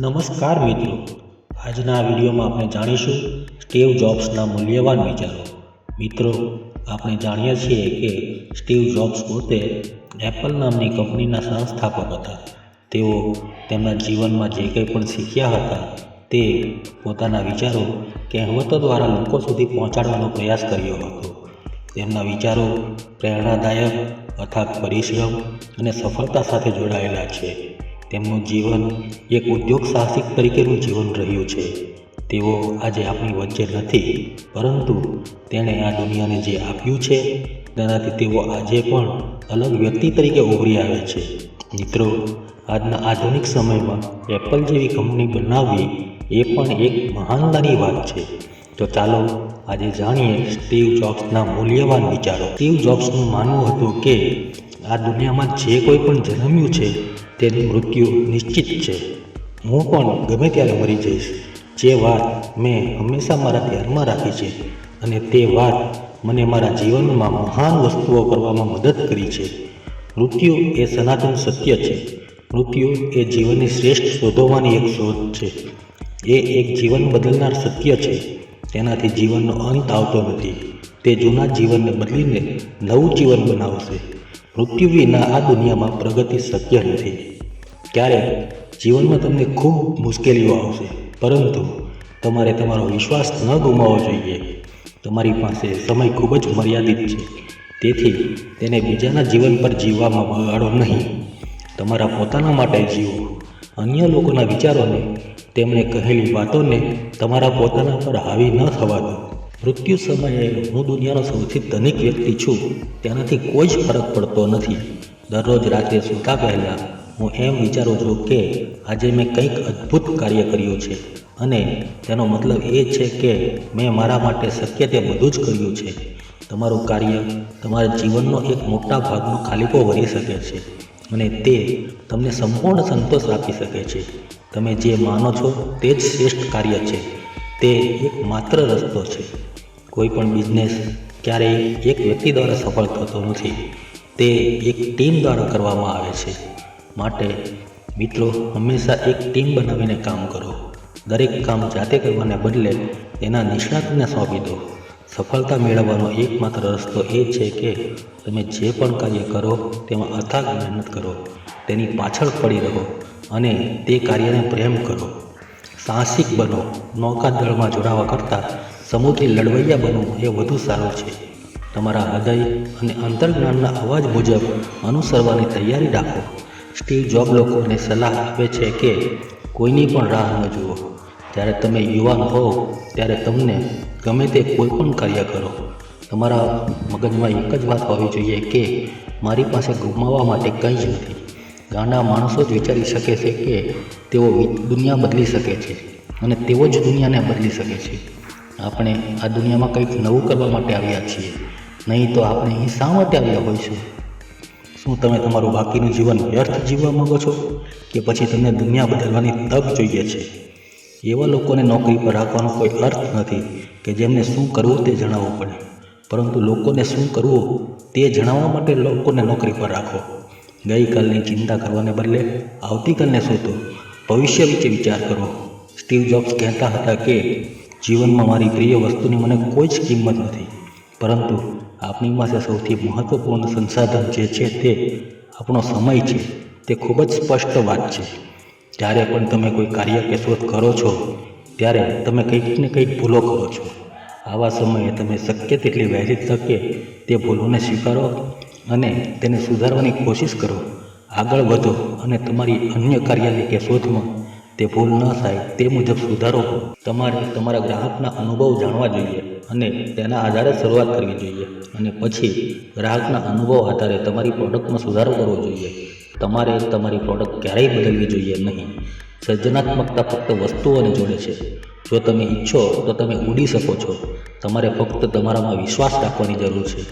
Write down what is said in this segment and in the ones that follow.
નમસ્કાર મિત્રો. આજના વિડીયોમાં આપણે જાણીશું સ્ટીવ જોબ્સના મૂલ્યવાન વિચારો. મિત્રો, આપણે જાણીએ છીએ કે સ્ટીવ જોબ્સ પોતે એપલ નામની કંપનીના સંસ્થાપક હતા. તેઓ તેમના જીવનમાં જે કંઈ પણ શીખ્યા હતા તે પોતાના વિચારો કહેવતો દ્વારા લોકો સુધી પહોંચાડવાનો પ્રયાસ કર્યો હતો. તેમના વિચારો પ્રેરણાદાયક, અથાગ પરિશ્રમ અને સફળતા સાથે જોડાયેલા છે. તેમનું જીવન એક ઉદ્યોગ સાહસિક તરીકેનું જીવન રહ્યું છે. તેઓ આજે આપણી વચ્ચે નથી, પરંતુ તેણે આ દુનિયાને જે આપ્યું છે, તેનાથી તેઓ આજે પણ અલગ વ્યક્તિ તરીકે ઉભરી આવે છે. મિત્રો, આજના આધુનિક સમયમાં એપલ જેવી કંપની બનાવવી એ પણ એક મહાનતાની વાત છે. તો ચાલો આજે જાણીએ સ્ટીવ જોબ્સના મૂલ્યવાન વિચારો. સ્ટીવ જોબ્સનું માનવું હતું કે આ દુનિયામાં જે કોઈ પણ જન્મ્યું છે તેનું મૃત્યુ નિશ્ચિત છે. હું પણ ગમે ત્યારે મરી જઈશ. જે વાત મેં હંમેશા મારા ધ્યાનમાં રાખી છે અને તે વાત મને મારા જીવનમાં મહાન વસ્તુઓ કરવામાં મદદ કરી છે. મૃત્યુ એ સનાતન સત્ય છે. મૃત્યુ એ જીવનની શ્રેષ્ઠ શોધવાની એક શોધ છે. એ એક જીવન બદલનાર સત્ય છે. તેનાથી જીવનનો અંત આવતો નથી. તે જૂના જીવનને બદલીને નવું જીવન બનાવશે. મૃત્યુ વિના આ દુનિયામાં પ્રગતિ શક્ય નથી. ક્યારેક જીવનમાં તમને ખૂબ મુશ્કેલીઓ આવશે. પરંતુ તમારે તમારો વિશ્વાસ ન ગુમાવવો જોઈએ. તમારી પાસે સમય ખૂબ જ મર્યાદિત છે. તેથી તેને બીજાના જીવન પર જીવવામાં બગાડો નહીં. તમારા પોતાના માટે જીવો. અન્ય લોકોના વિચારોને, તેમણે કહેલી વાતોને તમારા પોતાના પર હાવી ન થવા દો મૃત્યુ સમયે હું દુનિયાનો સૌથી ધનિક વ્યક્તિ છું. તેનાથી કોઈ જ ફરક પડતો નથી. દરરોજ રાત્રે સૂતા પહેલાં હું એમ વિચારું છું કે આજે મેં કંઈક અદ્ભુત કાર્ય કર્યું છે. અને તેનો મતલબ એ છે કે મેં મારા માટે શક્ય તે બધું જ કર્યું છે. તમારું કાર્ય તમારા જીવનનો એક મોટા ભાગનો ખાલીપો ભરી શકે છે અને તે તમને સંપૂર્ણ સંતોષ આપી શકે છે. તમે જે માનો છો તે જ શ્રેષ્ઠ કાર્ય છે. તે એક માત્ર રસ્તો છે. કોઈ પણ બિઝનેસ ક્યારેય એક વ્યક્તિ દ્વારા સફળ થતો નથી. તે એક ટીમ દ્વારા કરવામાં આવે છે. માટે મિત્રો, હંમેશા એક ટીમ બનાવીને કામ કરો. દરેક કામ જાતે કરવાને બદલે તેના નિષ્ણાતને સોંપી દો. સફળતા મેળવવાનો એકમાત્ર રસ્તો એ છે કે તમે જે પણ કાર્ય કરો, તેમાં અથાગ મહેનત કરો. તેની પાછળ પડી રહો અને તે કાર્યને પ્રેમ કરો. સાહસિક બનો નૌકાદળમાં જોડાવા કરતાં સમુદ્રી લડવૈયા બનવું એ વધુ સારું છે. તમારા હૃદય અને અંતર્જ્ઞાનના અવાજ મુજબ અનુસરવાની તૈયારી રાખો. સ્ટીવ જોબ લોકોને સલાહ આપે છે કે કોઈની પણ રાહ ન જુઓ. જ્યારે તમે યુવાન હો, ત્યારે તમને ગમે તે કોઈ પણ કાર્ય કરો. તમારા મગજમાં એક જ વાત હોવી જોઈએ કે મારી પાસે ગુમાવવા માટે કંઈ જ નથી. ગાના માણસો જ વિચારી શકે છે કે તેઓ દુનિયા બદલી શકે છે અને તેઓ જ દુનિયાને બદલી શકે છે. આપણે આ દુનિયામાં કંઈક નવું કરવા માટે આવ્યા છીએ. નહીં તો આપણે અહીં શા માટે આવ્યા હોઈશું? શું તમે તમારું બાકીનું જીવન વ્યર્થ જીવવા માંગો છો કે પછી તમને દુનિયા બદલવાની તક જોઈએ છે? એવા લોકોને નોકરી પર રાખવાનો કોઈ અર્થ નથી કે જેમને શું કરવું તે જણાવવું પડે. પરંતુ લોકોને શું કરવું તે જણાવવા માટે લોકોને નોકરી પર રાખો. ગઈકાલની ચિંતા કરવાને બદલે આવતીકાલને શોધો. ભવિષ્ય વિશે વિચાર કરો. સ્ટીવ જોબ્સ કહેતા હતા કે, જીવનમાં મારી પ્રિય વસ્તુની મને કોઈ જ કિંમત નથી. પરંતુ આપણી પાસે સૌથી મહત્ત્વપૂર્ણ સંસાધન જે છે તે આપણો સમય છે, તે ખૂબ જ સ્પષ્ટ વાત છે. જ્યારે પણ તમે કોઈ કાર્ય કે શોધ કરો છો, ત્યારે તમે કંઈક ને કંઈક ભૂલો કરો છો. આવા સમયે તમે શક્ય તેટલી વહેલી તકે તે ભૂલોને સ્વીકારો અને તેને સુધારવાની કોશિશ કરો. આગળ વધો અને તમારી અન્ય કાર્યની કે શોધમાં તે ભૂલ ન થાય તે મુજબ સુધારો તમારે તમારા ગ્રાહકના અનુભવ જાણવા જોઈએ અને તેના આધારે શરૂઆત કરવી જોઈએ અને પછી ગ્રાહકના અનુભવ આધારે તમારી પ્રોડક્ટમાં સુધારો કરવો જોઈએ. તમારે તમારી પ્રોડક્ટ ક્યારેય બદલવી જોઈએ નહીં. સર્જનાત્મકતા ફક્ત વસ્તુઓને જોડે છે. જો તમે ઈચ્છો તો તમે ઉડી શકો છો. તમારે ફક્ત તમારામાં વિશ્વાસ રાખવાની જરૂર છે.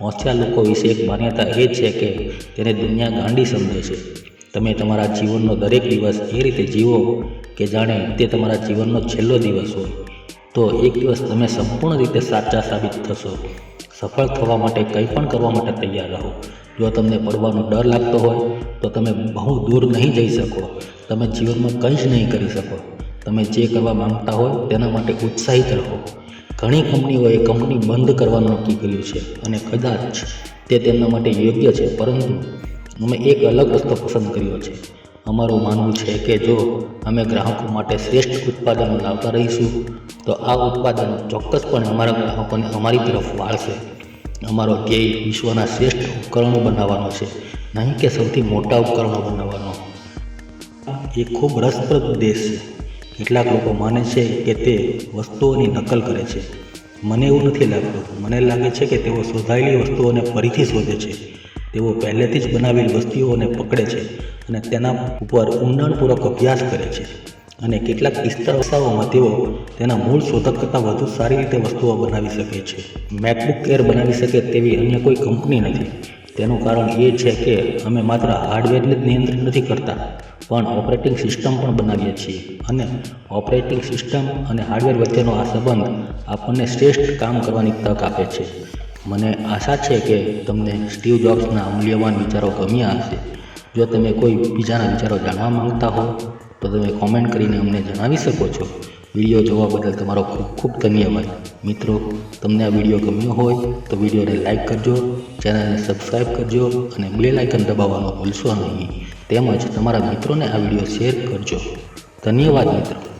હોશિયાર લોકો વિશે એક માન્યતા એ છે કે તેને દુનિયા ગાંડી સમજે છે. તમે તમારા જીવનનો દરેક દિવસ એ રીતે જીવો કે જાણે તે તમારા જીવનનો છેલ્લો દિવસ હોય. તો એક દિવસ તમે સંપૂર્ણ રીતે સાચા સાબિત થશો. સફળ થવા માટે કંઈ પણ કરવા માટે તૈયાર રહો. જો તમને પડવાનો ડર લાગતો હોય, તો તમે બહુ દૂર નહીં જઈ શકો. તમે જીવનમાં કંઈ જ નહીં કરી શકો. તમે જે કરવા માંગતા હોય તેના માટે ઉત્સાહિત રહો. ઘણી કંપનીઓએ કંપની બંધ કરવાનું નક્કી કર્યું છે અને કદાચ તે તેમના માટે યોગ્ય છે, પરંતુ અમે એક અલગ રસ્તો પસંદ કર્યો છે. અમારું માનવું છે કે જો અમે ગ્રાહકો માટે શ્રેષ્ઠ ઉત્પાદનો લાવતા રહીશું, તો આ ઉત્પાદનો ચોક્કસપણે અમારા ગ્રાહકોને અમારી તરફ વાળશે. અમારો ધ્યેય વિશ્વના શ્રેષ્ઠ ઉપકરણો બનાવવાનો છે, નહીં કે સૌથી મોટા ઉપકરણો બનાવવાનો. એ ખૂબ રસપ્રદ દેશ છે. કેટલાક લોકો માને છે કે તે વસ્તુઓની નકલ કરે છે. મને એવું નથી લાગતું. મને લાગે છે કે તેઓ શોધાયેલી વસ્તુઓને ફરીથી શોધે છે. તેઓ પહેલેથી જ બનાવેલી વસ્તીઓને પકડે છે અને તેના ઉપર ઊંડાણપૂર્વક અભ્યાસ કરે છે. અને કેટલાક કિસ્સાઓમાં તેઓ તેના મૂળ શોધક કરતાં વધુ સારી રીતે વસ્તુઓ બનાવી શકે છે. મેકબુક એર બનાવી શકે તેવી અન્ય કોઈ કંપની નથી. તેનું કારણ એ છે કે અમે માત્ર હાર્ડવેરને જ નિયંત્રિત નથી કરતા, પણ ઓપરેટિંગ સિસ્ટમ પણ બનાવીએ છીએ. અને ઓપરેટિંગ સિસ્ટમ અને હાર્ડવેર વચ્ચેનો આ સંબંધ આપણને શ્રેષ્ઠ કામ કરવાની તક આપે છે. મને આશા છે કે તમને સ્ટીવ જોબ્સના મૂલ્યવાન વિચારો ગમ્યા હશે. જો તમે કોઈ બીજાના વિચારો જાણવા માંગતા હો, તો તમે કોમેન્ટ કરીને અમને જણાવી શકો છો. વીડિયો જોવા બદલ તમારો ખૂબ ખૂબ ધન્યવાદ. મિત્રો, તમને આ વીડિયો ગમ્યો હોય, તો વિડીયોને લાઇક કરજો, ચેનલને સબસ્ક્રાઈબ કરજો અને બેલ આઇકન દબાવવાનું ભૂલશો નહીં. તેમજ તમારા મિત્રોને આ વીડિયો શેર કરજો. ધન્યવાદ, મિત્રો.